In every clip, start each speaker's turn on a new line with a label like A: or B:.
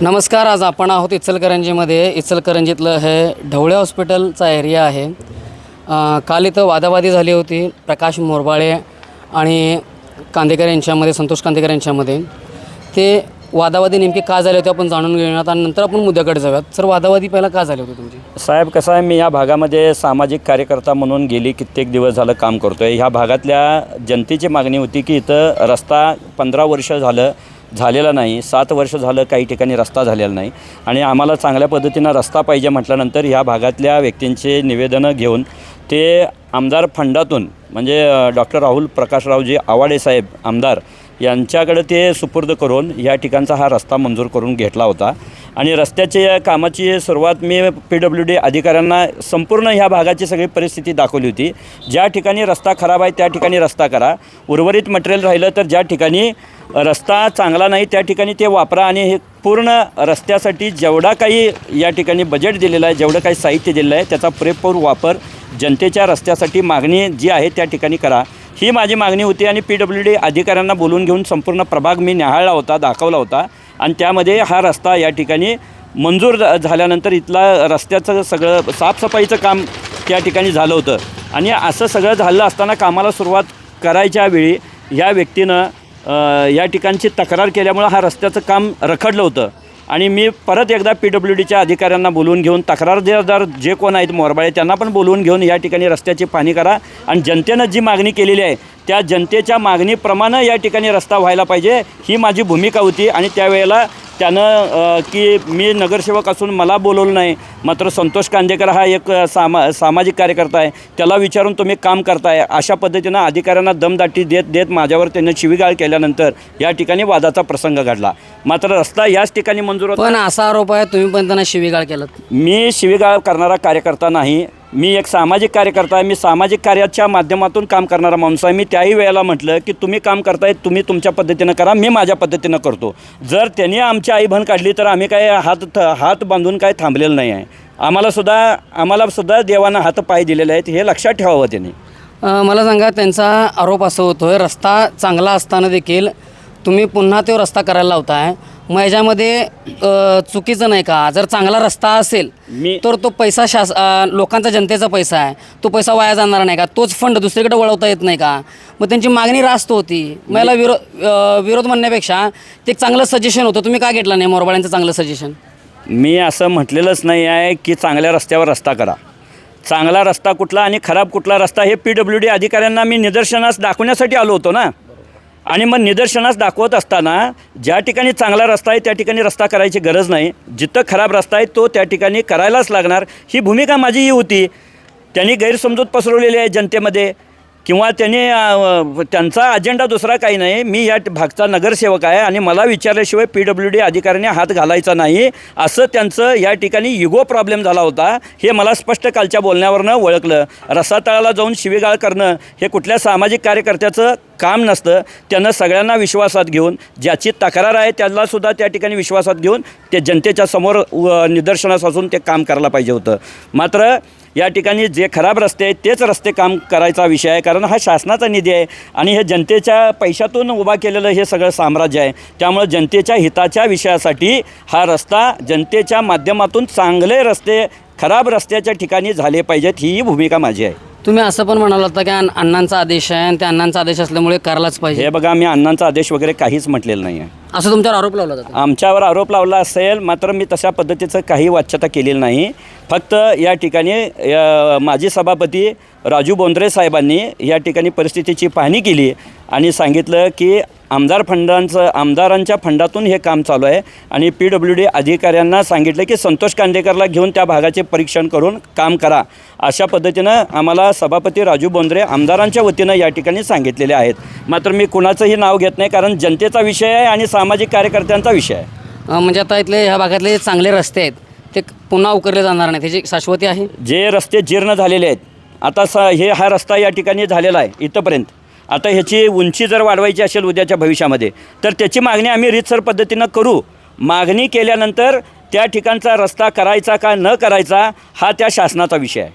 A: नमस्कार आज आपण आहोत इचलकरंजीमध्ये. इचलकरंजीतलं हे ढवळे हॉस्पिटलचा एरिया आहे. काल इथं वादावादी झाली होती प्रकाश मोरबाळे आणि कांदेकर यांच्यामध्ये संतोष कांदेकर यांच्यामध्ये. ते वादावादी नेमके का झाले होते आपण जाणून घेऊयात आणि नंतर आपण मुद्द्याकडे जाऊयात. सर वादावादी पहिला का झाले होते तुमची?
B: साहेब कसं आहे मी या भागामध्ये सामाजिक कार्यकर्ता म्हणून गेली कित्येक दिवस झालं काम करतो आहे ह्या भागातल्या जनतेची मागणी होती की इथं रस्ता पंधरा वर्ष झालं झालेला नाही. सात वर्ष झालं काही ठिकाणी रस्ता झालेला नाही. आणि आम्हाला चांगल्या पद्धतीनं रस्ता पाहिजे म्हटल्यानंतर ह्या भागातल्या व्यक्तींचे निवेदनं घेऊन ते आमदार फंडातून म्हणजे डॉक्टर राहुल प्रकाशरावजी आवाडे साहेब आमदार यांच्याकडे ते सुपूर्द करून या ठिकाणचा हा रस्ता मंजूर करून घेतला होता. आणि रस्त्याच्या या कामाची सुरुवात मी पी डब्ल्यू डी अधिकाऱ्यांना संपूर्ण ह्या भागाची सगळी परिस्थिती दाखवली होती. ज्या ठिकाणी रस्ता खराब आहे त्या ठिकाणी रस्ता करा. उर्वरित मटेरियल राहिलं तर ज्या ठिकाणी रस्ता चांगला नाही त्या ठिकाणी ते वापरा आणि हे पूर्ण रस्त्यासाठी जेवढा काही या ठिकाणी बजेट दिलेलं आहे जेवढं काही साहित्य दिलेलं आहे त्याचा पुरेपूर वापर जनतेच्या रस्त्यासाठी मागणी जी आहे त्या ठिकाणी करा. ही माझी मागणी होती आणि पी डब्ल्यू डी अधिकाऱ्यांना बोलून घेऊन संपूर्ण प्रभाग मी न्याहाळला होता दाखवला होता. आणि त्यामध्ये हा रस्ता या ठिकाणी मंजूर झाल्यानंतर इथला रस्त्याचं सगळं साफसफाईचं काम त्या ठिकाणी झालं होतं. आणि असं सगळं झालं असताना कामाला सुरुवात करायच्या वेळी या व्यक्तीनं या ठिकाणची तक्रार केल्यामुळं हा रस्त्याचं काम रखडलं होतं. आणि मी परत एकदा पी डब्ल्यू डीच्या अधिकाऱ्यांना बोलवून घेऊन तक्रारदार जे कोण आहेत मोरबाळे त्यांना पण बोलवून घेऊन या ठिकाणी रस्त्याची पाहणी करा. आणि जनतेनं जी मागणी केलेली आहे त्या जनतेच्या मागणीप्रमाणे या ठिकाणी रस्ता व्हायला पाहिजे ही माझी भूमिका होती. आणि त्यावेळेला त्यानं की मी नगरसेवक असून मला बोलवलं नाही मात्र संतोष कांदेकर हा एक सामा सामाजिक कार्यकर्ता आहे. त्याला विचारून तुम्ही काम करताय अशा पद्धतीनं अधिकाऱ्यांना दमदाटी देत देत माझ्यावर त्यांनी शिवीगाळ केल्यानंतर या ठिकाणी वादाचा प्रसंग घडला. मात्र रस्ता याच ठिकाणी मंजूर होता.
A: पण असा आरोप आहे तुम्ही पण त्यांना शिवीगाळ केलात.
B: मी शिवीगाळ करणारा कार्यकर्ता नाही. मी एक सामाजिक कार्यकर्ता आहे मी सामाजिक कार्याच्या माध्यमातून काम करणारा माणूस आहे. मी त्याही वेळेला म्हटलं की तुम्ही काम करताय तुम्ही तुमच्या पद्धतीनं करा मी माझ्या पद्धतीनं करतो. जर त्यांनी आमची आई बन काढली तर आम्ही काय हात हात बांधून काय थांबलेलं नाही आहे. आम्हालासुद्धा आम्हालासुद्धा देवानं हात पाय दिलेले आहेत हे लक्षात ठेवावं त्यांनी.
A: मला सांगा त्यांचा आरोप असं आहे रस्ता चांगला असताना देखील तुम्ही पुन्हा तो रस्ता करायला लावताय. मग याच्यामध्ये अ, चुकीचं नाही का? जर चांगला रस्ता असेल
B: मी
A: तर तो पैसा शास अ, लोकांचा जनतेचा पैसा आहे. तो पैसा वाया जाणार नाही का? तोच फंड दुसरीकडे वळवता येत नाही का? मग त्यांची मागणी रास्त होती. मग याला विरोध अ, विरोध म्हणण्यापेक्षा ते एक चांगलं सजेशन होतं. तुम्ही का घेतलं नाही मोरबाळ्यांचं चांगलं सजेशन
B: मी असं म्हटलेलंच नाही आहे की चांगल्या रस्त्यावर रस्ता करा. चांगला रस्ता कुठला आणि खराब कुठला रस्ता हे पी डब्ल्यू डी अधिकाऱ्यांना मी निदर्शनास दाखवण्यासाठी आलो होतो ना. आणि मग निदर्शनास दाखवत असताना ज्या ठिकाणी चांगला रस्ता आहे त्या ठिकाणी रस्ता करायची गरज नाही. जिथं खराब रस्ता आहे तो त्या ठिकाणी करायलाच लागणार. ही भूमिका माझी ही होती. त्यांनी गैरसमजूत पसरवलेली आहे जनतेमध्ये. किंवा त्यांनी त्यांचा अजेंडा दुसरा काही नाही. मी या भागचा नगरसेवक आहे आणि मला विचारल्याशिवाय पी डब्ल्यू डी अधिकाऱ्याने हात घालायचा नाही. असं त्यांचं या ठिकाणी युगो प्रॉब्लेम झाला होता. हे मला स्पष्ट कालच्या बोलण्यावरनं ओळखलं. रसातळाला जाऊन शिवीगाळ करणं हे कुठल्या सामाजिक कार्यकर्त्याचं काम नसतं. त्यानं सगळ्यांना विश्वासात घेऊन ज्याची तक्रार आहे त्यालासुद्धा त्या ठिकाणी विश्वासात घेऊन ते जनतेच्या समोर व निदर्शनास असून ते काम करायला पाहिजे होतं. मात्र या ठिकाणी जे खराब रस्ते आहेत तेच रस्ते काम करायचा विषय आहे कारण हा शासनाचा निधी आहे आणि हे जनतेच्या पैशातून उभा केलेलं हे सगळं साम्राज्य आहे. त्यामुळं जनतेच्या हिताच्या विषयासाठी हा रस्ता जनतेच्या माध्यमातून चांगले रस्ते खराब रस्त्याच्या ठिकाणी झाले पाहिजेत ही भूमिका माझी आहे.
A: तुम्ही असं पण म्हणाल होता की अण्- अण्णांचा आदेश आहे आणि त्या अण्णांचा आदेश असल्यामुळे करायलाच पाहिजे.
B: हे बघा मी अण्णांचा आदेश वगैरे काहीच म्हटलेलं नाही आहे
A: असं तुमच्यावर आरोप लावला जातो.
B: आमच्यावर आरोप लावला असेल मात्र मी तशा पद्धतीचं काही वाच्यता केलेली नाही. फक्त या ठिकाणी या माजी सभापती राजू बोंद्रे साहेबांनी या ठिकाणी परिस्थितीची पाहणी केली आणि सांगितलं की आमदार फंडांचं आमदारांच्या फंडातून हे काम चालू आहे आणि पी डब्ल्यू डी अधिकाऱ्यांना सांगितलं की संतोष कांदेकरला घेऊन त्या भागाचे परीक्षण करून काम करा अशा पद्धतीनं आम्हाला सभापती राजू बोंद्रे आमदारांच्या वतीनं या ठिकाणी सांगितलेले आहेत. मात्र मी कुणाचंही नाव घेत नाही कारण जनतेचा विषय आहे आणि सामाजिक कार्यकर्त्यांचा विषय आहे.
A: म्हणजे आता इथले ह्या भागातले चांगले रस्ते आहेत. ते पुन्हा उकरले जाणार नाही त्याची शाश्वती आहे.
B: जे रस्ते जीर्ण झालेले आहेत आता स हे हा रस्ता या ठिकाणी झालेला आहे इथंपर्यंत. आता ह्याची उंची जर वाढवायची असेल उद्याच्या भविष्यामध्ये तर त्याची मागणी आम्ही रीतसर पद्धतीनं करू. मागणी केल्यानंतर त्या ठिकाणचा रस्ता करायचा का न करायचा हा त्या शासनाचा विषय आहे.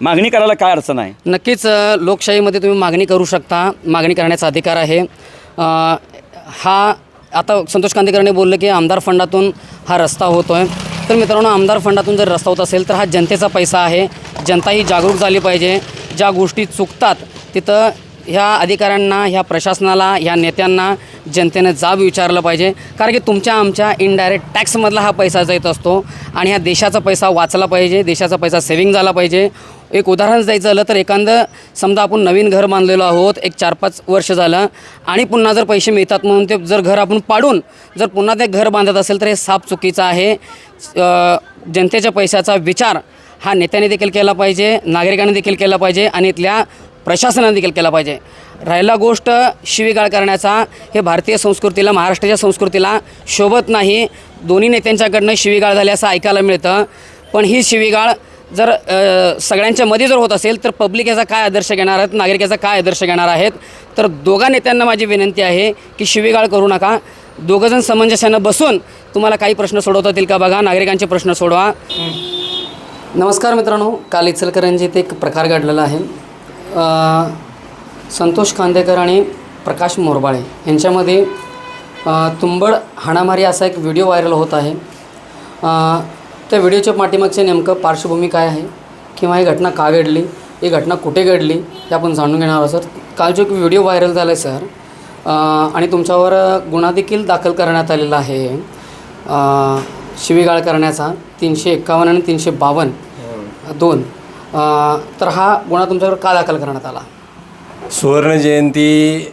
B: मागणी करायला काय अडचण आहे?
A: नक्कीच अ, लोकशाहीमध्ये तुम्ही मागणी करू शकता. मागणी करण्याचा अधिकार आहे. अ, हा आता संतोष कांदेकरांनी बोललं की आमदार फंडातून हा रस्ता होतो आहे तर मित्रांनो आमदार फंडातून जर रस्ता होत असेल तर हा जनतेचा पैसा आहे. जनता ही जागरूक झाली पाहिजे. ज्या गोष्टी चुकतात तिथं ह्या अधिकाऱ्यांना ह्या प्रशासनाला ह्या नेत्यांना जनतेनं जाब विचारलं पाहिजे. कारण की तुमच्या आमच्या इनडायरेक्ट टॅक्समधला हा पैसा जात असतो आणि ह्या देशाचा पैसा वाचला पाहिजे देशाचा पैसा सेव्हिंग झाला पाहिजे. एक उदाहरण द्यायचं झालं तर एखादं समजा आपण नवीन घर बांधलेलो आहोत एक चार पाच वर्ष झालं आणि पुन्हा जर पैसे मिळतात म्हणून ते जर घर आपण पाडून जर पुन्हा ते घर बांधत असेल तर हे साफ चुकीचं आहे. जनतेच्या पैशाचा विचार हा नेत्याने देखील केला पाहिजे नागरिकांनी देखील केला पाहिजे आणि इथल्या प्रशासनाने देखील केला पाहिजे. राहिला गोष्ट शिवीगाळ करण्याचा हे भारतीय संस्कृतीला महाराष्ट्राच्या संस्कृतीला शोभत नाही. दोन्ही नेत्यांच्याकडनं शिवीगाळ झाली असं ऐकायला मिळतं. पण ही शिवीगाळ जर सगळ्यांच्या मध्ये जर होत असेल तर पब्लिक याचा काय आदर्श घेणार आहेत? नागरिक याचा काय आदर्श घेणार आहेत? तर दोघा नेत्यांना माझी विनंती आहे की शिवीगाळ करू नका. दोघंजण समंजस्यानं बसून तुम्हाला काही प्रश्न सोडवता येतील का बघा? नागरिकांचे प्रश्न सोडवा. नमस्कार मित्रांनो. काल इचलकरंजीत एक प्रकार घडलेला आहे. संतोष कांदेकर आणि प्रकाश मोरबाळे यांच्यामध्ये तुंबड हाणामारी असा एक व्हिडिओ व्हायरल होत आहे. त्या व्हिडिओच्या पाठीमागचे नेमकं पार्श्वभूमी काय आहे किंवा ही घटना का घडली ही घटना कुठे घडली हे आपण जाणून घेणार आहोत सर. काल जो एक व्हिडिओ व्हायरल झाला आहे सर आणि तुमच्यावर गुन्हा देखील दाखल करण्यात आलेला आहे. शिवीगाळ करण्याचा तीनशे एक्कावन्न आणि तीनशे बावन्न दोन. अ, तर हा गुन्हा तुमच्याकडे का दाखल करण्यात आला?
C: सुवर्ण जयंती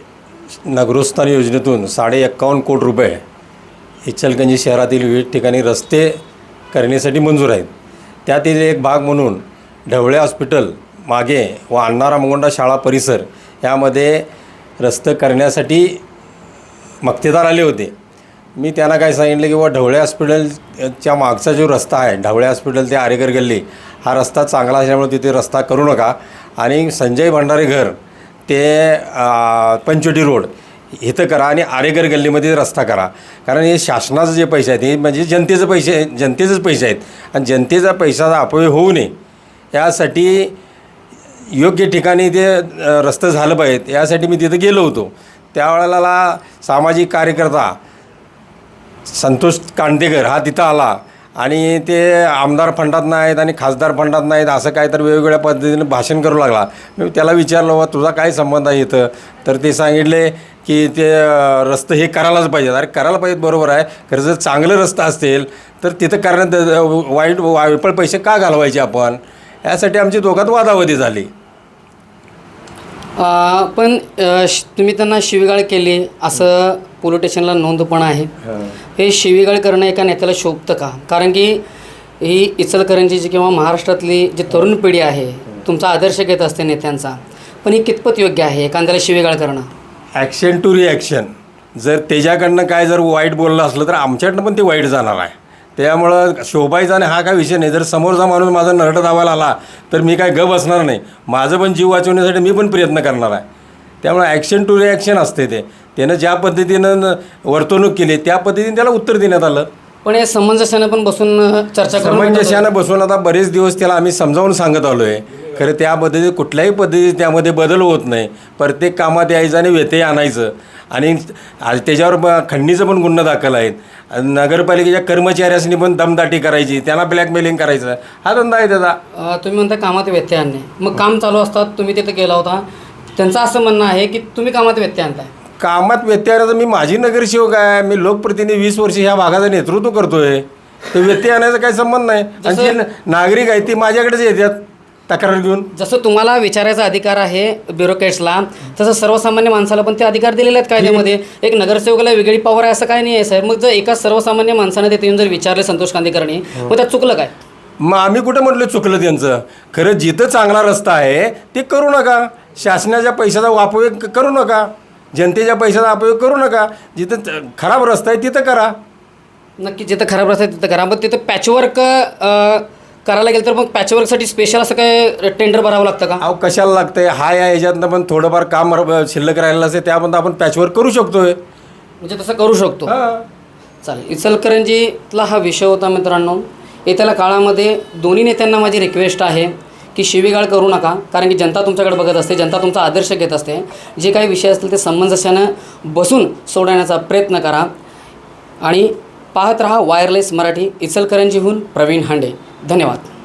C: नगरोत्थान योजनेतून साडे एक्कावन्न कोटी रुपये इचलकंजी शहरातील विविध ठिकाणी रस्ते करण्यासाठी मंजूर आहेत. त्यातील एक भाग म्हणून ढवळे हॉस्पिटल मागे व अण्णा रामगोंडा शाळा परिसर यामध्ये रस्ते करण्यासाठी मक्तेदार आले होते. मी त्यांना काय सांगितलं की बा ढवळे हॉस्पिटलच्या मागचा जो रस्ता आहे ढवळे हॉस्पिटल ते आरेकर गल्ली हा रस्ता चांगला असल्यामुळे तिथे रस्ता करू नका. आणि संजय भंडारे घर ते पंचवटी रोड इथं करा आणि आरेकर गल्लीमध्ये रस्ता करा. कारण हे शासनाचे जे पैसे आहेत हे म्हणजे जनतेचे पैसे जनतेचेच पैसे आहेत. आणि जनतेचा पैशाचा अपव्यय होऊ नये. यासाठी योग्य ठिकाणी ते रस्तं झालं पाहिजे यासाठी मी तिथं गेलो होतो. त्यावेळेला सामाजिक कार्यकर्ता संतोष कांदेकर हा तिथं आला. आणि ते आमदार फंडात नाहीत आणि खासदार फंडात नाहीत असं काय तर वेगवेगळ्या पद्धतीने भाषण करू लागला. मी त्याला विचारलं बा तुझा काय संबंध आहे इथं? तर ते सांगितले की ते रस्ते हे करायलाच पाहिजेत. अरे करायला पाहिजेत बरोबर आहे. खरं जर चांगलं रस्ता असेल तर तिथं करण्यात वाईट वायपळ पैसे का घालवायचे आपण? यासाठी आमची दोघात वादावादी झाली.
A: पण तुम्ही त्यांना शिवीगाळ केली असं पोलीस स्टेशनला नोंद पण आहे. हे शिवीगाळ करणं एका नेत्याला शोभतं का? कारण की ही इचलकरंजीची किंवा महाराष्ट्रातली जी तरुण पिढी आहे तुमचा आदर्श घेत असते नेत्यांचा. पण ही कितपत योग्य आहे एखाद्याला शिवीगाळ करणं?
C: ॲक्शन टू रिॲक्शन जर त्याच्याकडनं काय जर वाईट बोललं असलं तर आमच्याकडनं पण ते वाईट जाणार आहे. त्यामुळं शोभायचा आणि हा काय विषय नाही. जर समोरचा माणूस माझा नरट धावायला आला तर मी काय गप असणार नाही. माझं पण जीव वाचवण्यासाठी मी पण प्रयत्न करणार आहे. त्यामुळे ॲक्शन टू रिॲक्शन असते ते. त्यानं ज्या पद्धतीनं न- वर्तवणूक केली त्या पद्धतीने त्याला उत्तर देण्यात आलं.
A: पण हे समंजस्यानं पण बसून चर्चा
C: समंजस्यानं बसून आता बरेच दिवस त्याला आम्ही समजावून सांगत आलो आहे खरं त्या पद्धतीत कुठल्याही पद्धतीत त्यामध्ये बदल होत नाही. प्रत्येक कामात यायचं आणि व्यत्यय आणायचं. आणि आज त्याच्यावर खंडणीचं पण गुन्हा दाखल आहेत. नगरपालिकेच्या कर्मचाऱ्यांनी पण दमदाटी करायची त्यांना ब्लॅकमेलिंग करायचं. हा धंदा आहे त्याचा.
A: तुम्ही म्हणता कामात व्यत्यय आणणे. मग काम चालू असतात तुम्ही तिथे गेला होता. त्यांचं असं म्हणणं आहे की तुम्ही कामात व्यत्यय आणताय.
C: कामात व्यत्यय आणायचं. मी माझी नगरसेवक आहे. मी लोकप्रतिनिधी वीस वर्ष ह्या भागाचं नेतृत्व करतोय. ते व्यत्यय आणायचा काही संबंध नाही. आणि जे न- नागरिक आहेत ते माझ्याकडेच येतात. तक्रार घेऊन.
A: जसं तुम्हाला विचारायचा अधिकार आहे ब्युरोक्रेट्सला तसं सर्वसामान्य माणसाला पण ते अधिकार दिलेले आहेत कायद्यामध्ये. एक नगरसेवकाला वेगळी पॉवर आहे असं काय नाही आहे साहेब. मग जर एका सर्वसामान्य माणसाने तिथे येऊन जर विचारले संतोष कांदेकरांनी मग त्यात चुकलं काय?
C: मग आम्ही कुठं म्हटलं चुकलं त्यांचं? खरं जिथं चांगला रस्ता आहे ते करू नका. शासनाच्या पैशाचा क- करू नका. जनतेच्या पैशाचा अपयोग करू नका. जिथं खराब रस्ता आहे तिथं करा.
A: नक्की जिथं खराब रस्ता आहे तिथं करा. मग तिथं पॅचवर्क करायला गेलं तर मग पॅचवर्कसाठी स्पेशल असं काय टेंडर भरावं लागतं का?
C: अहो कशाला लागतंय? हा या ह्याच्यातनं पण थोडंफार काम शिल्लक राहिलेलं असेल त्यामध्ये आपण पॅचवर करू शकतोय.
A: म्हणजे तसं करू शकतो.
C: हां.
A: चालेल. इचलकरंजीतला हा विषय होता मित्रांनो. येत्याला काळामध्ये दोन्ही नेत्यांना माझी रिक्वेस्ट आहे. की शिवीगाळ करू नका कारण की जनता तुमच्याकडे बघत असते जनता तुमचा आदर्श घेत असते. जे काही विषय असतील ते समंजस्यानं बसून सोडवण्याचा प्रयत्न करा. आणि पाहत रहा वायरलेस मराठी इचलकरंजीहून प्रवीण हांडे. धन्यवाद.